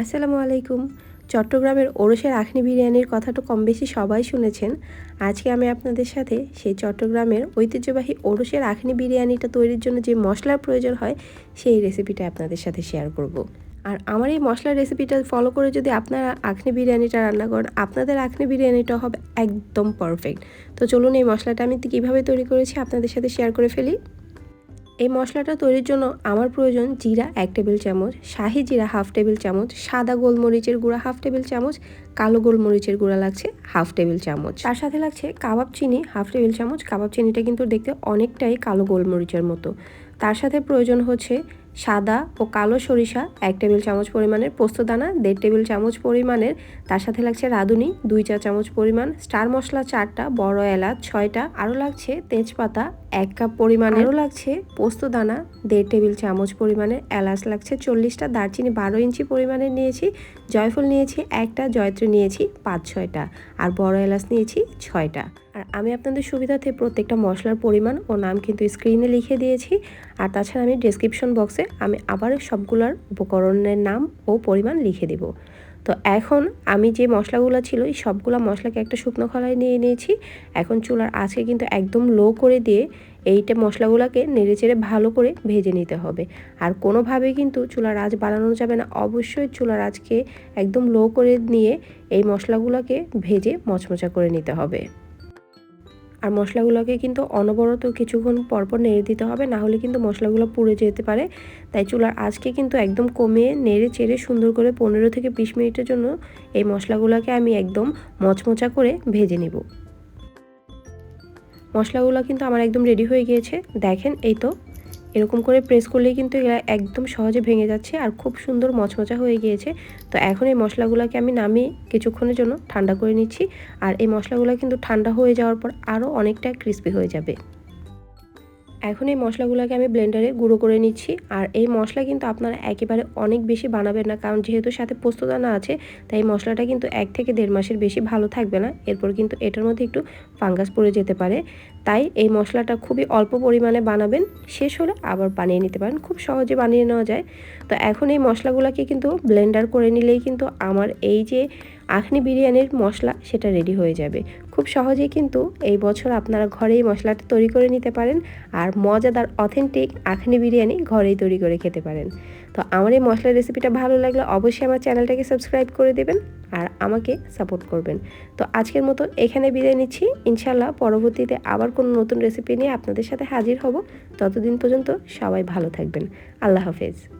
আসসালামু আলাইকুম। চট্টগ্রামের ওরসের আখনি বিরিয়ানির কথা তো কম বেশি সবাই শুনেছেন। আজকে আমি আপনাদের সাথে সেই চট্টগ্রামের ঐতিহ্যবাহী ওরসের আখনি বিরিয়ানিটা তৈরির জন্য যে মশলার প্রয়োজন হয়, সেই রেসিপিটা আপনাদের সাথে শেয়ার করব। আর আমার এই মশলার রেসিপিটা ফলো করে যদি আপনারা আখনি বিরিয়ানিটা রান্না করেন, আপনাদের আখনি বিরিয়ানিটা হবে একদম পারফেক্ট তো চলুন এই মশলাটা আমি কীভাবে তৈরি করেছি আপনাদের সাথে শেয়ার করে ফেলি। এই মশলাটা তৈরির জন্য আমার প্রয়োজন জিরা এক টেবিল চামচ, শাহি জিরা হাফ টেবিল চামচ, সাদা গোলমরিচের গুঁড়া হাফ টেবিল চামচ, কালো গোলমরিচের গুঁড়া লাগছে হাফ টেবিল চামচ। তার সাথে লাগছে কাবাব চিনি হাফ টেবিল চামচ। কাবাব চিনিটা কিন্তু দেখতে অনেকটাই কালো গোলমরিচের মতো। তার সাথে প্রয়োজন হচ্ছে সাদা ও কালো সরিষা, এক টেবিল চামচ পরিমাণের পোস্তদানা দেড় টেবিল চামচ পরিমাণের, তার সাথে লাগছে রাঁধুনি, দুই চা চামচ পরিমাণ স্টার মশলা চারটা, বড় এলাচ ছয়টা, আরও লাগছে তেজপাতা এক কাপ পরিমাণ আরও লাগছে পোস্তদানা দেড় টেবিল চামচ পরিমাণের এলাচ লাগছে চল্লিশটা, দারচিনি বারো ইঞ্চি পরিমাণের নিয়েছি, জয়ফল নিয়েছি একটা, জয়ত্রী নিয়েছি পাঁচ ছয়টা, আর বড় এলাচ নিয়েছি ছয়টা। আর আমি আপনাদের সুবিধাতে প্রত্যেকটা মশলার পরিমাণ ও নাম কিন্তু স্ক্রিনে লিখে দিয়েছি। আর তাছাড়া আমি ডিসক্রিপশন বক্সে আমি আবার সবগুলোর উপকরণের নাম ও পরিমাণ লিখে দেব। তো এখন আমি যে মশলাগুলো ছিল, এই সবগুলো মশলাকে একটা শুকনো খলায় নিয়ে নিয়েছি। এখন চুলার আঁচকে কিন্তু একদম লো করে দিয়ে এইটা মশলাগুলোকে নেড়ে চেড়ে ভালো করে ভেজে নিতে হবে। আর কোনোভাবেই কিন্তু চুলার আঁচ বাড়ানো যাবে না। অবশ্যই চুলার আঁচকে একদম লো করে নিয়ে এই মশলাগুলোকে ভেজে মচমচা করে নিতে হবে। আর মশলাগুলোকে কিন্তু অনবরত কিছুক্ষণ পরপর নেড়ে দিতে হবে, না হলে কিন্তু মশলাগুলো পুড়ে যেতে পারে। তাই চুলার আজকে কিন্তু একদম কমিয়ে নেড়ে চেড়ে সুন্দর করে পনেরো থেকে বিশ মিনিটের জন্য এই মশলাগুলোকে আমি একদম মচমচা করে ভেজে নেব। মশলাগুলো কিন্তু আমার একদম রেডি হয়ে গিয়েছে। দেখেন এই তো এরকম করে প্রেস করলেই কিন্তু এরা একদম সহজে ভেঙে যাচ্ছে আর খুব সুন্দর মচমচা হয়ে গিয়েছে। তো এখন এই মশলাগুলোকে আমি নামিয়ে কিছুক্ষণের জন্য ঠান্ডা করে নিচ্ছি আর এই মশলাগুলো কিন্তু ঠান্ডা হয়ে যাওয়ার পর আরও অনেকটা ক্রিস্পি হয়ে যাবে। এখন এই মশলাগুলোকে আমি ব্লেন্ডারে গুঁড়ো করে নিচ্ছি আর এই মশলা কিন্তু আপনারা একেবারে অনেক বেশি বানাবেন না কারণ যেহেতু সাথে পোস্তদানা আছে, তাই মশলাটা কিন্তু এক থেকে দেড় মাসের বেশি ভালো থাকবে না। এরপর কিন্তু এটার মধ্যে একটু ফাঙ্গাস পড়ে যেতে পারে। তাই এই মশলাটা খুবই অল্প পরিমাণে বানাবেন। শেষ হলে আবার বানিয়ে নিতে পারেন। খুব সহজে বানিয়ে নেওয়া যায়। তো এখন এই মশলাগুলোকে কিন্তু ব্লেন্ডার করে নিলেই কিন্তু আমার এই যে আখনি বিরিয়ানির মশলা, সেটা রেডি হয়ে যাবে। খুব সহজেই কিন্তু এই বছর আপনারা ঘরেই মশলাটা তৈরি করে নিতে পারেন আর মজাদার, অথেন্টিক আখনি বিরিয়ানি ঘরেই তৈরি করে খেতে পারেন। তো আমার এই মশলার রেসিপিটা ভালো লাগলে অবশ্যই আমার চ্যানেলটাকে সাবস্ক্রাইব করে দেবেন আর আমাকে সাপোর্ট করবেন। তো আজকের মতো এখানে বিদায় নিচ্ছি। ইনশাল্লাহ পরবর্তীতে আবার কোনো নতুন রেসিপি নিয়ে আপনাদের সাথে হাজির হব। ততদিন পর্যন্ত সবাই ভালো থাকবেন। আল্লাহ হাফেজ।